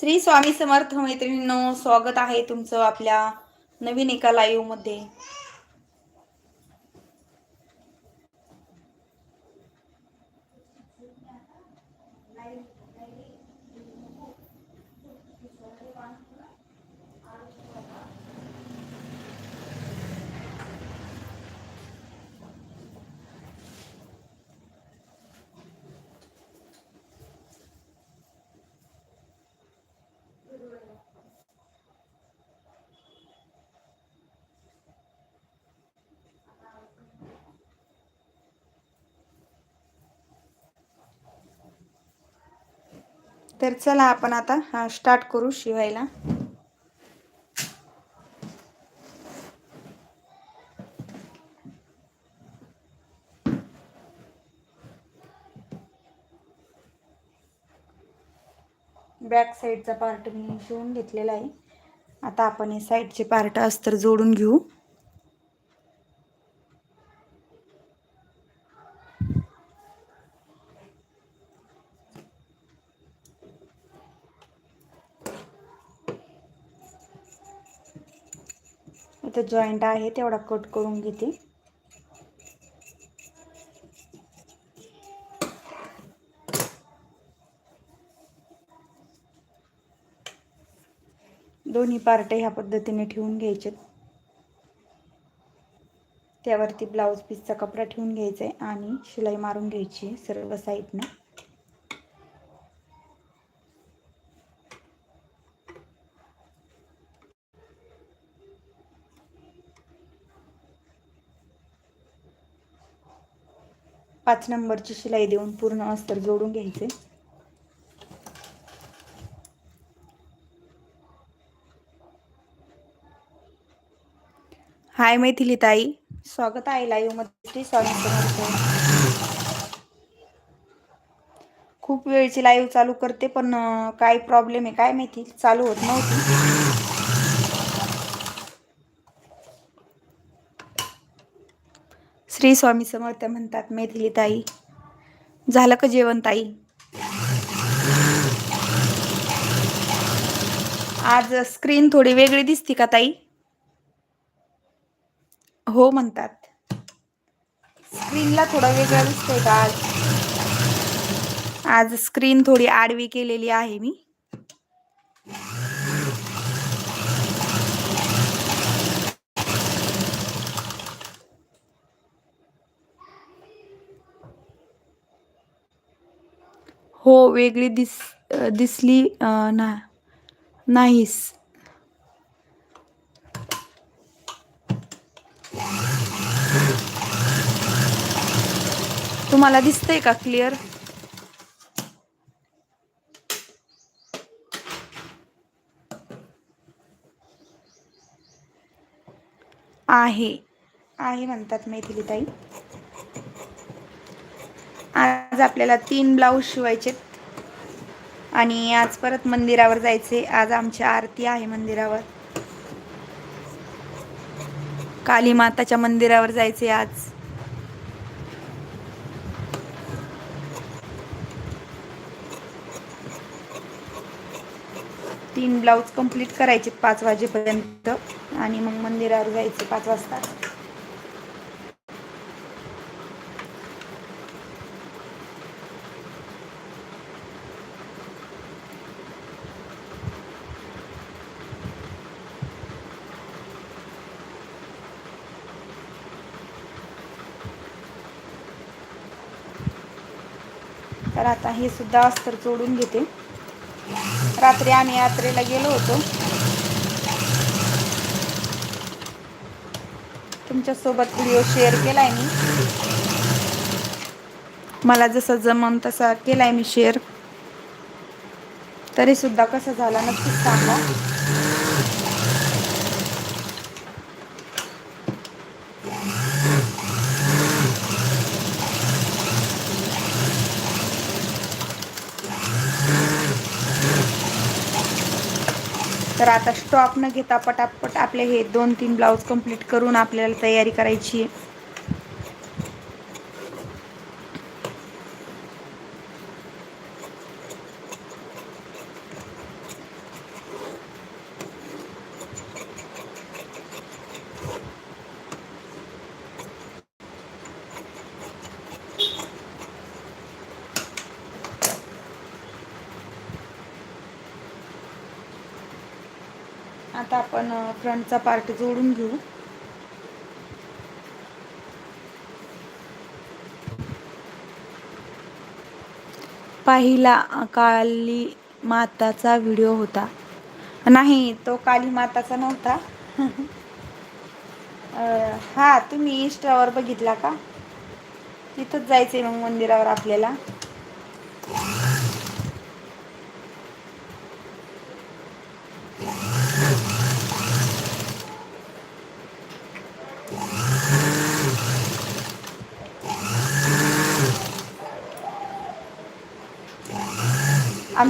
श्री स्वामी समर्थ मैत्रिणींनो स्वागत आहे तुमचं आपल्या नवीन एका लाईव्ह तर चला आपण आता स्टार्ट करू शिवायला. बॅक साईडचा पार्ट मी शिवून घेतलेला आहे. आता आपण हे साईडचे पार्ट अस्तर जोडून घेऊ इथं जॉईंट आहे तेवढा कट करून घेते. दोन्ही पार्ट ह्या पद्धतीने ठेवून घ्यायचे. त्यावरती ब्लाऊज पीसचा कपडा ठेवून घ्यायचा आहे आणि शिलाई मारून घ्यायची सर्व साईडनं. पाच नंबरची शिलाई देऊन पूर्ण अस्तर जोडून घ्यायचे. हाय मैथिली ताई स्वागत आहे लाईव्हमध्ये स्वागत खूप वेळची लाईव्ह चालू करते पण काय प्रॉब्लेम आहे काय माहिती? चालू होत नव्हती. श्री स्वामी समर्थ म्हणतात मैथिली ताई. झालं का जेवण ताई? आज स्क्रीन थोडी वेगळी दिसती का ताई? हो म्हणतात. स्क्रीनला थोडा वेगळा दिसतोय का आज? आज स्क्रीन थोडी आडवी केलेली आहे मी. हो वेगळी दिस दिसली ना नाहीस. तुम्हाला दिसतंय का क्लिअर? आहे. आहे म्हणतात मैथिली ताई आज आपल्याला तीन ब्लाऊज शिवायचे आणि आज परत मंदिरावर जायचे. आज आमची आरती आहे मंदिरावर. काली माताच्या मंदिरावर जायचे आज. तीन ब्लाऊज कंप्लीट करायचे पाच वाजेपर्यंत. आणि मग मंदिरावर जायचे पाच वाजता. हे सुद्धा अस्तर जोडून घेते. रात्री आम्ही यात्रेला गेलो होतो. तुमच्यासोबत व्हिडिओ शेअर केलाय मी. मला जसं जमन तसा केलाय मी शेअर तरी सुद्धा कसं झाला नक्कीच सांगा. तर आता स्टॉप न घेता पटापट आपले हे दोन तीन ब्लाऊज कंप्लीट करून आपल्याला तयारी करायची आता आपण फ्रंटचा पार्ट जोडून घेऊ. पहिला काली माताचा व्हिडिओ होता. नाही तो काली माताचा नव्हता. हा तुम्ही इंस्टावर बघितला का? तिथंच जायचंय मग मंदिरावर आपल्याला.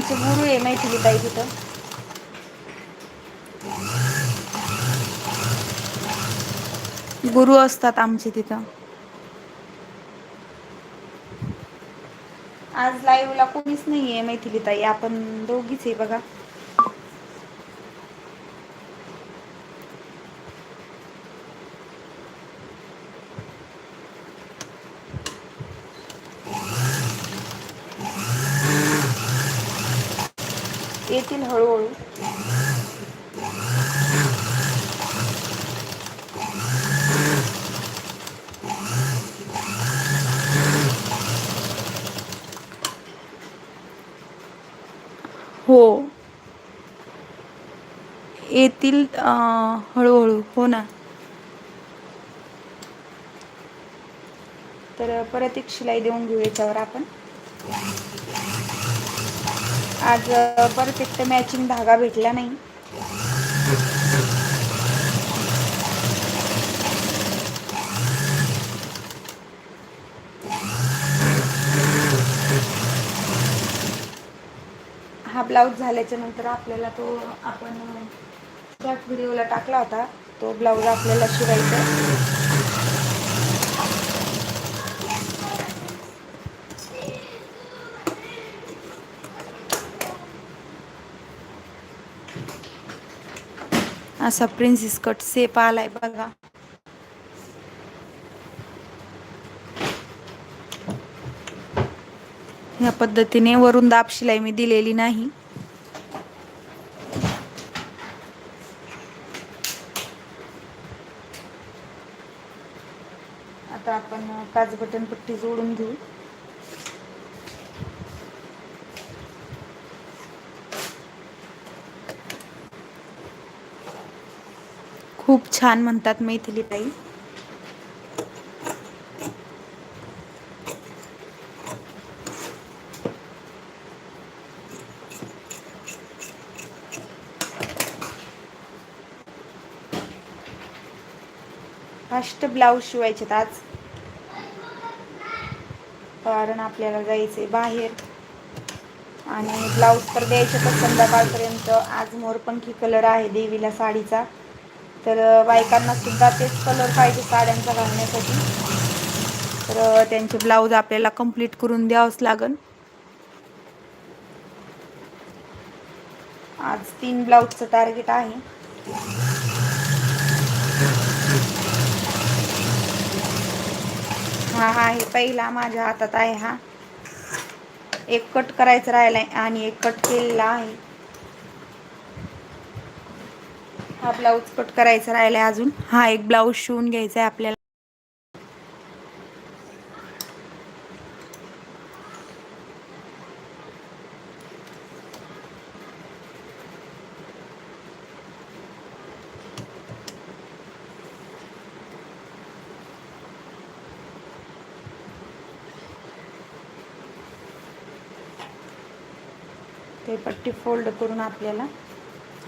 आमचे गुरु आहे मैथिली ताई तिथं. गुरु असतात आमचे तिथं. आज लाईव्हला कोणीच नाहीये मैथिली ताई आपण दोघीच आहे बघा येतील हळूहळू हो येतील हळूहळू हो ना? तर परत एक शिलाई देऊन घेऊ याच्यावर आपण. आज परत एक तर मॅचिंग धागा भेटला नाही. हा ब्लाऊज झाल्याच्यानंतर आपल्याला तो आपण त्याच व्हिडिओला टाकला होता. तो ब्लाऊज आपल्याला शिवायचा. असा प्रिन्सेस कट सेप आलाय बघा. ह्या पद्धतीने वरून दाब शिलाई मी दिलेली नाही आता आपण काच बटन पट्टी जोडून घेऊ. खूप छान म्हणतात मैथिली ताई. फास्ट ब्लाऊज शिवायचे आज. कारण आपल्याला जायचे बाहेर. आणि ब्लाऊज तर द्यायचे तर संध्याकाळपर्यंत. आज मोरपंखी कलर आहे देवीला साडीचा. तर बायकांना सुद्धा तेच कलर पाहिजे साड्यांचा घालण्यासाठी. तर त्यांचे ब्लाऊज आपल्याला कंप्लीट करून द्यावंच लागन. आज तीन ब्लाऊजचं टार्गेट आहे. हा हा आहे पहिला माझ्या हातात आहे हा. एक कट करायचा आहे आणि एक कट केलेला आहे. हा ब्लाऊज कट करायचा राहिलाय अजून. हा एक ब्लाऊज शिवून घ्यायचा आहे आपल्याला ते पट्टी फोल्ड करून आपल्याला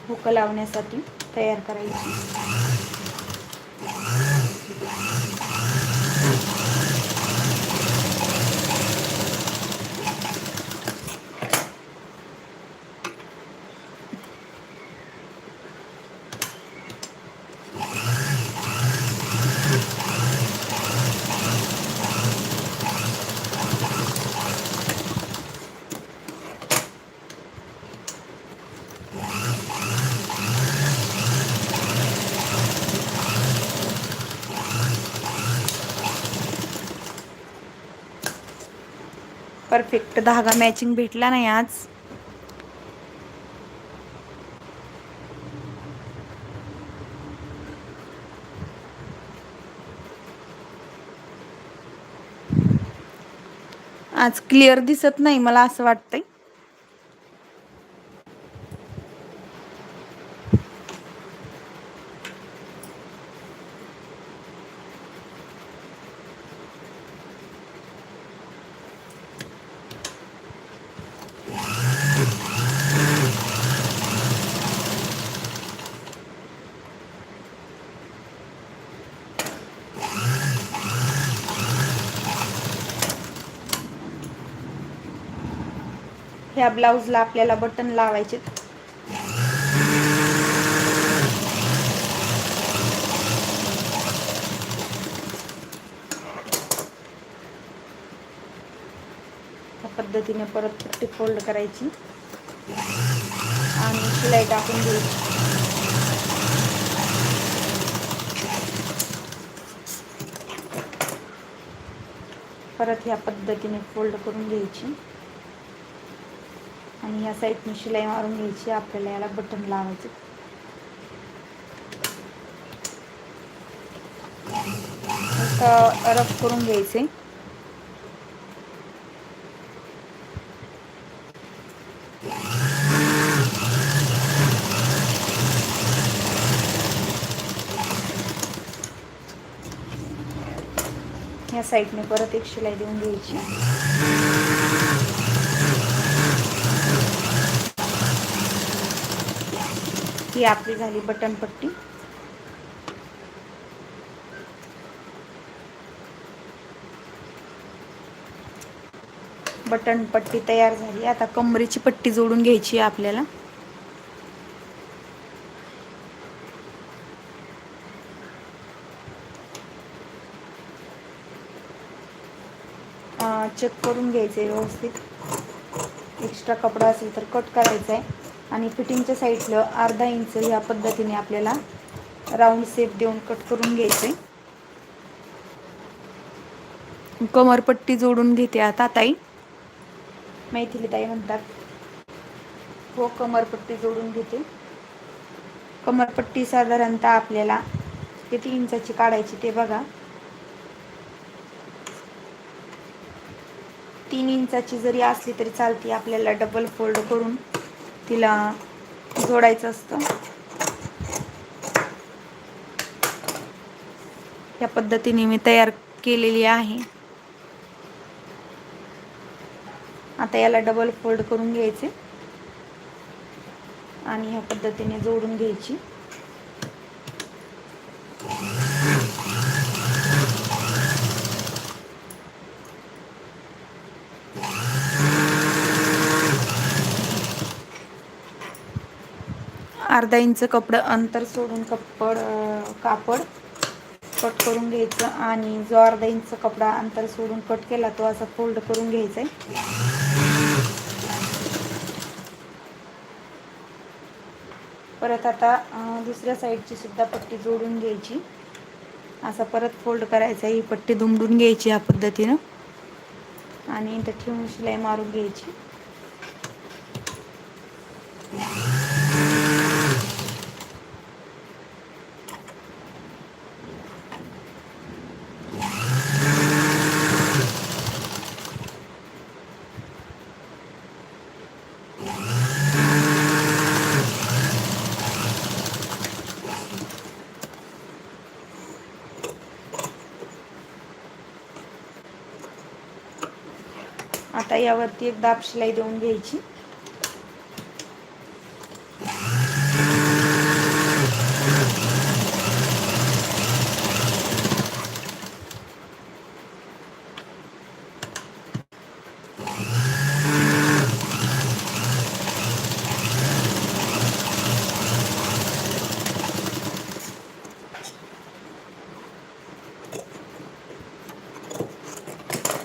हुक लावण्यासाठी तयार करायची. परफेक्ट धागा मॅचिंग भेटला नाही आज. आज क्लिअर दिसत नाही मला असं वाटतंय. ह्या ब्लाऊजला आपल्याला बटन लावायचे. पद्धतीने परत पट्टी फोल्ड करायची. आणि शिलाई टाकून घ्यायची. परत ह्या पद्धतीने फोल्ड करून घ्यायची. आणि या साईडने शिलाई मारून घ्यायची आपल्याला याला बटन लावायचे. रफ करून घ्यायचे. या साईडने परत एक शिलाई देऊन घ्यायची. ही आपली झाली बटन पट्टी. बटन पट्टी तयार झाली. आता कमरेची पट्टी जोडून घ्यायची आहे आपल्याला. चेक करून घ्यायचं आहे व्यवस्थित. एक्स्ट्रा कपडा असेल तर कट करायचा आहे आणि फिटिंगच्या साईडला अर्धा इंच या पद्धतीने आपल्याला राऊंड शेप देऊन कट करून घ्यायचं. आहे कमरपट्टी जोडून घेते आता ताई. मैथिली ताई म्हणतात. हो कमरपट्टी जोडून घेते. कमरपट्टी साधारणतः आपल्याला किती इंचाची काढायची ते बघा. तीन इंचाची जरी असली तरी चालते आपल्याला डबल फोल्ड करून. तिला जोडायचं असतं. या पद्धतीने मी तयार केलेली आहे. आता याला डबल फोल्ड करून घ्यायचे. आणि ह्या पद्धतीने जोडून घ्यायची. अर्धा इंच कपडं अंतर सोडून कपड कापड कट करून घ्यायचं आणि जो अर्धा इंच कपडा अंतर सोडून कट केला तो असा फोल्ड करून घ्यायचा आहे. परत आता दुसऱ्या साईडची सुद्धा पट्टी जोडून घ्यायची. असा परत फोल्ड करायचा ही पट्टी दुमडून घ्यायची या पद्धतीनं. आणि इथं ठेवून शिलाई मारून घ्यायची. यावरती एक दाब शिलाई देऊन घ्यायची.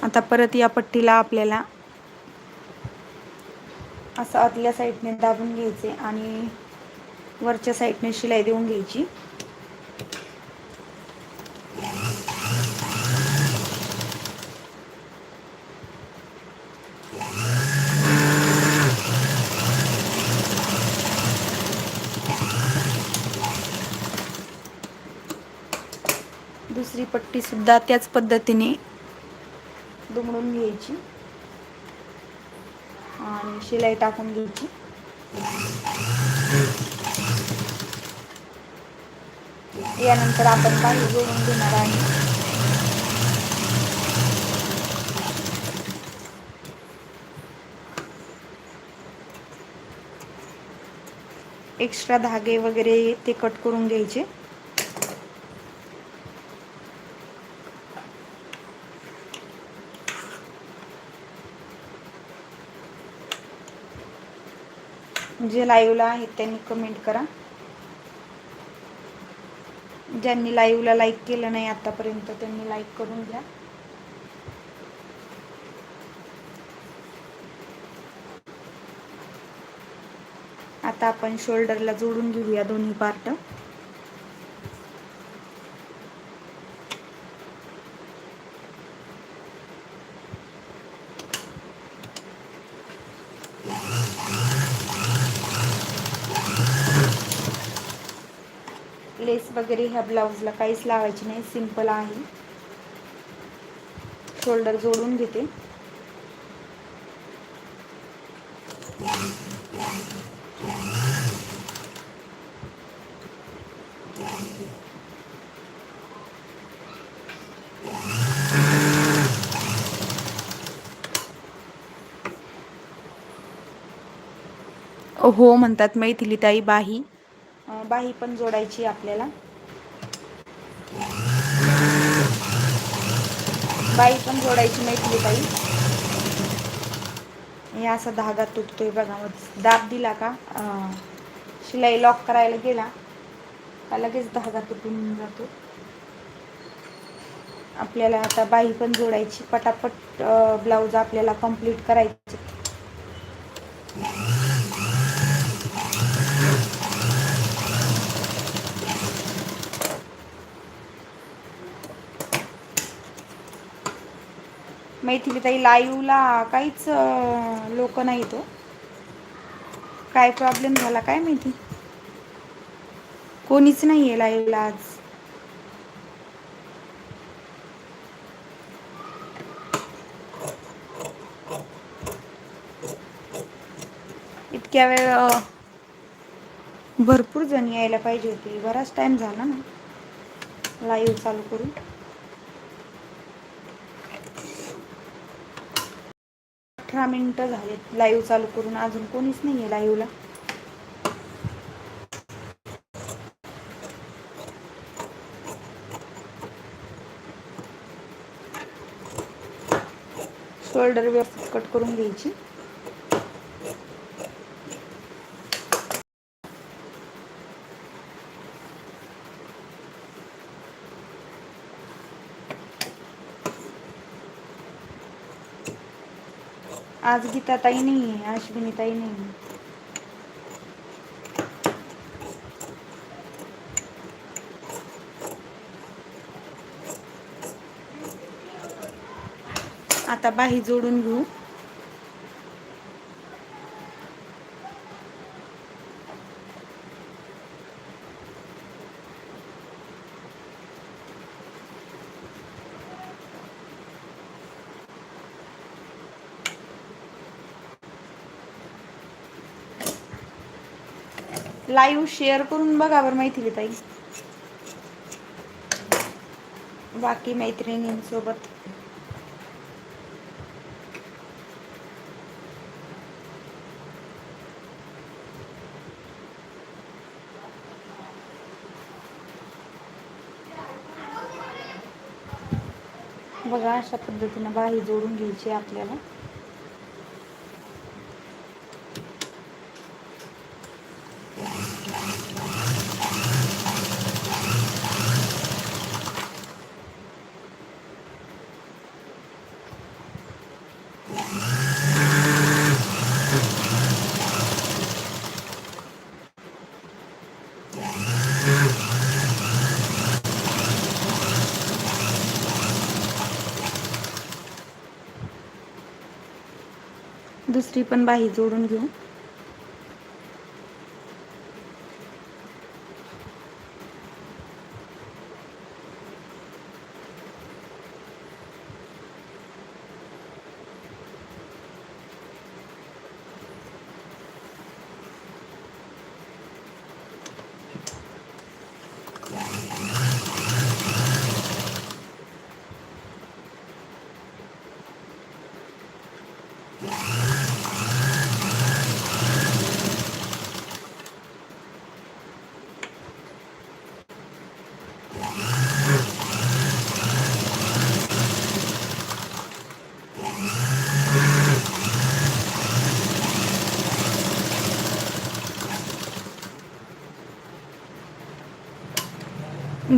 आता परत या पट्टीला आपल्याला असं आतल्या साईडने दाबून घ्यायचे आणि वरच्या साईडने शिलाई देऊन घ्यायची. दुसरी पट्टी सुद्धा त्याच पद्धतीने दुमडून घ्यायची. आणि शिलाई टाकून घ्यायची. यानंतर आपण काही जोडून घेणार आहे. एक्स्ट्रा धागे वगैरे ते कट करून घ्यायचे. जे लाईव्हला आहेत त्यांनी कमेंट करा. ज्यांनी लाईव्हला लाईक केलं नाही आतापर्यंत त्यांनी लाईक करून घ्या. आता आपण शोल्डरला जोडून घेऊया दोन्ही पार्ट लेस वगैरे ह्या ब्लाऊजला काहीच लावायची नाही. सिंपल आहे. शोल्डर जोडून घेते. हो म्हणतात मैथिली ताई बाही बाही पण जोडायची आपल्याला. बाई पण जोडायची मैथिलीताई हे असा धागा तुटतोय बघा मग दाब दिला का शिलाई लॉक करायला गेला का लगेच धागा तुटून जातो. आपल्याला आता बाई पण जोडायची पटापट ब्लाऊज आपल्याला कंप्लीट करायचे. मैथिली ताई लाईव्हला काहीच लोक नाही तो हो. काय प्रॉब्लेम झाला काय माहिती? कोणीच नाही आहे लाईव्हला आज. इतक्या वेळ भरपूर जण यायला पाहिजे होती. बराच टाइम झाला ना. लाईव्ह चालू करून. अठरा मिनटं झालेत. लाईव्ह चालू करून अजून कोणीच नाही आहे लाईव्हला. शोल्डर व्यवस्थित कट करून घ्यायची. आज गीता ताई नाही आहे अश्विनी ताई नाही आता बाही जोडून घेऊ. लाईव्ह शेअर करून बघा बरं मैथिली ताई. बाकी मैत्रिणींसोबत. बघा अशा पद्धतीनं बाही जोडून घ्यायची आपल्याला दुसरी पण बाही जोडून घेऊ.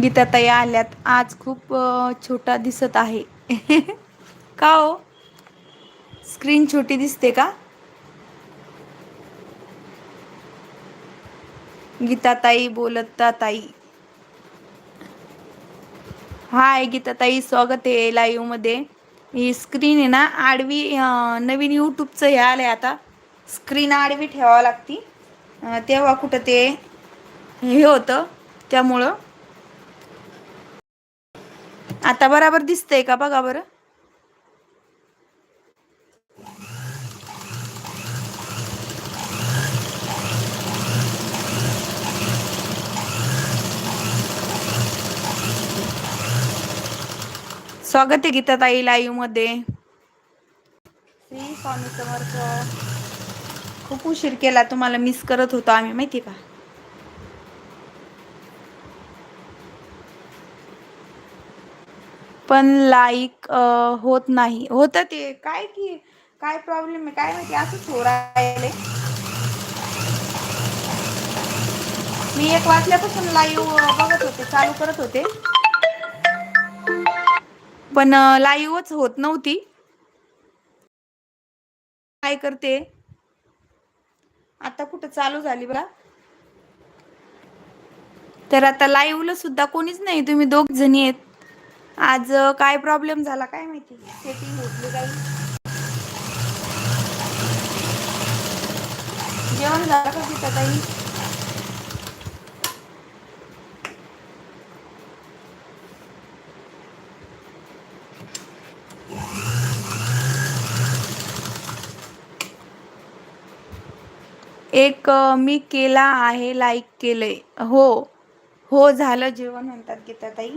गीताताई आल्यात. आज खूप छोटा दिसत आहे. का हो? स्क्रीन छोटी दिसते का? गीताताई बोलता ताई. हाय गीताताई स्वागत आहे लाईव्हमध्ये. ही स्क्रीन आहे ना आडवी नवीन यूट्यूबचं हे आलंय आता. स्क्रीन आडवी ठेवावं लागती. तेव्हा कुठं ते हे होतं त्यामुळं. आता बराबर दिसतंय का? बघा बरं. स्वागत आहे गीताताई लाईव्हमध्ये. श्री स्वामी समर्थ. खूप उशीर केला तुम्हाला मिस करत होतो आम्ही माहिती का? पण लाईक होत नाही. होत ते. काय की काय प्रॉब्लेम आहे? काय माहिती? असंच हो राहिले मी एक वाजल्यापासून लाईव्ह बघत होते चालू करत होते. पण लाईव्हच होत नव्हती. काय करते? आता कुठं चालू झाली बघा. तर आता लाईव्हला सुद्धा कोणीच नाही. तुम्ही दोघ जणी आहेत. आज काय प्रॉब्लेम झाला काय माहिती? सेटिंग होतली काही जेवण झालं का तिथं काही एक मी केला आहे लाईक केलंय. हो. हो झालं जेवण म्हणतात गीताताई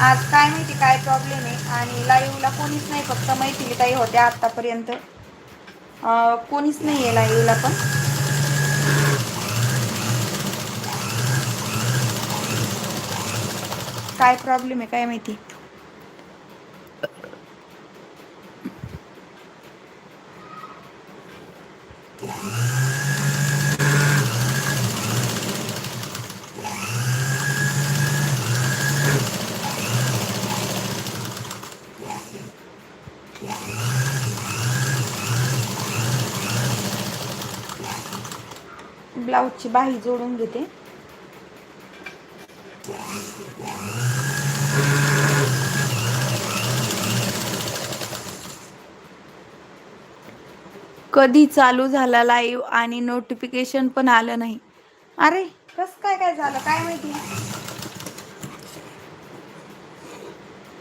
आज काय माहिती काय प्रॉब्लेम आहे? आणि लाईव्हला कोणीच नाही फक्त मैथिली ताई होत्या आत्तापर्यंत कोणीच नाही आहे लाईव्हला पण. काय प्रॉब्लेम आहे काय माहिती? ब्लाऊजची बाही जोडून घेते. कधी चालू झाला लाईव्ह आणि नोटिफिकेशन पण आलं नाही. अरे कस काय काय झालं? काय माहिती?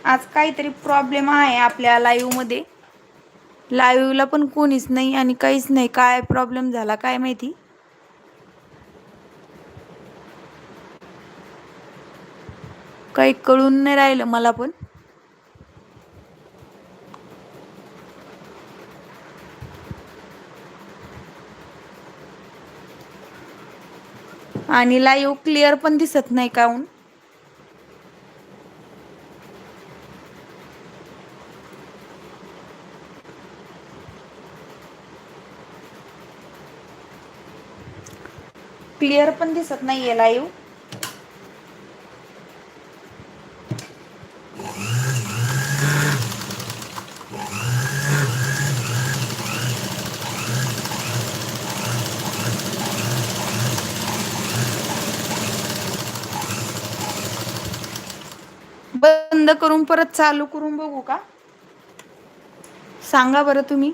आज काहीतरी प्रॉब्लेम आहे आपल्या लाईव्हमध्ये. लाईव्हला पण कोणीच नाही आणि काहीच नाही. काय प्रॉब्लेम झाला? काय माहिती? काही कळून नाही राहिलं मला पण. आणि लाईव्ह क्लिअर पण दिसत नाही काहून. क्लिअर पण दिसत नाहीये लाईव्ह बंद करून परत चालू करून बघू का? सांगा बरं तुम्ही.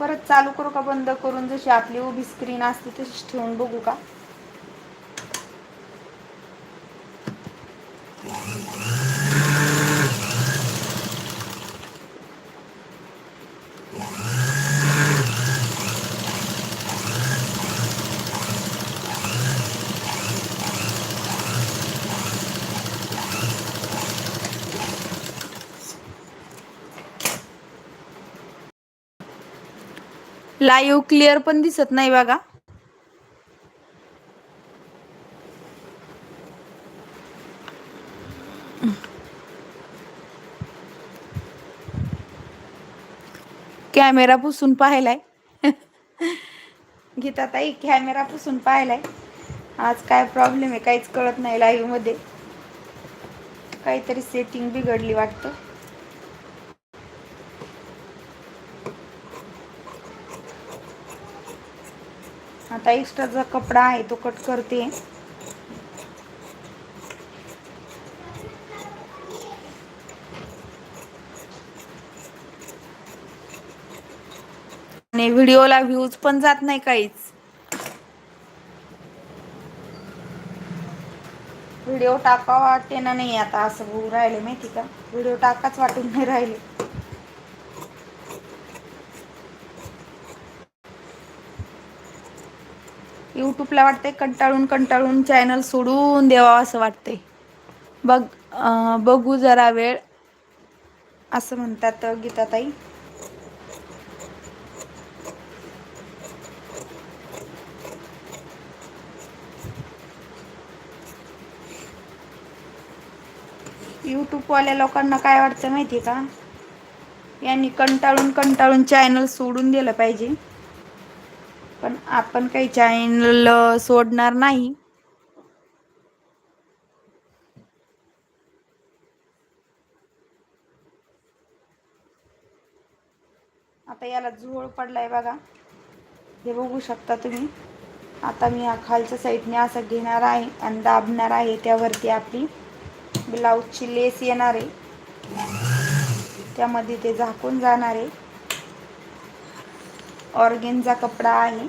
परत चालू करू का बंद करून? जशी आपली उभी स्क्रीन असते तशीच ठेवून बघू का? लाईव्ह क्लिअर पण दिसत नाही बघा. कॅमेरा पुसून पाहिलाय. गीता ताई कॅमेरा पुसून पाहिलाय. आज काय प्रॉब्लेम आहे काहीच कळत नाही लाईव्हमध्ये. काहीतरी सेटिंग बिघडली वाटतं. आता एक्स्ट्राचा कपडा आहे तो कट करते. आणि व्हिडिओला व्ह्यूज पण जात नाही काहीच. व्हिडिओ टाकावा वाटते ना नाही आता असं होऊ राहिले माहिती का? व्हिडिओ टाकाच वाटून नाही राहिले. यूट्यूबला वाटते कंटाळून कंटाळून चॅनल सोडून द्यावा असं वाटते बघ बघू जरा वेळ. असं म्हणतात गीताताई. यूट्यूबवाल्या लोकांना काय वाटतं माहिती आहे का? यांनी कंटाळून कंटाळून चॅनल सोडून दिलं पाहिजे. पण आपण काही चॅनल सोडणार नाही. आता याला झोळ पडलाय बघा. हे बघू शकता तुम्ही. आता मी या खालच्या साईडने असं घेणार आहे आणि दाबणार आहे त्यावरती आपली ब्लाऊजची लेस येणार आहे. त्यामध्ये ते झाकून जाणार आहे. ऑर्गेनचा कपडा आहे.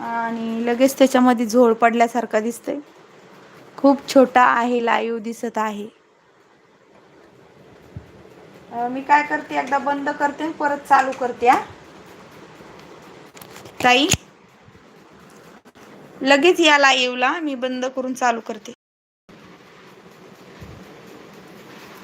आणि लगेच त्याच्यामध्ये झोळ पडल्यासारखा दिसतंय. खूप छोटा आहे लाईव दिसत आहे. मी काय करते एकदा बंद करते परत चालू करते हा. ताई? लगेच या लाईव्हला मी बंद करून चालू करते.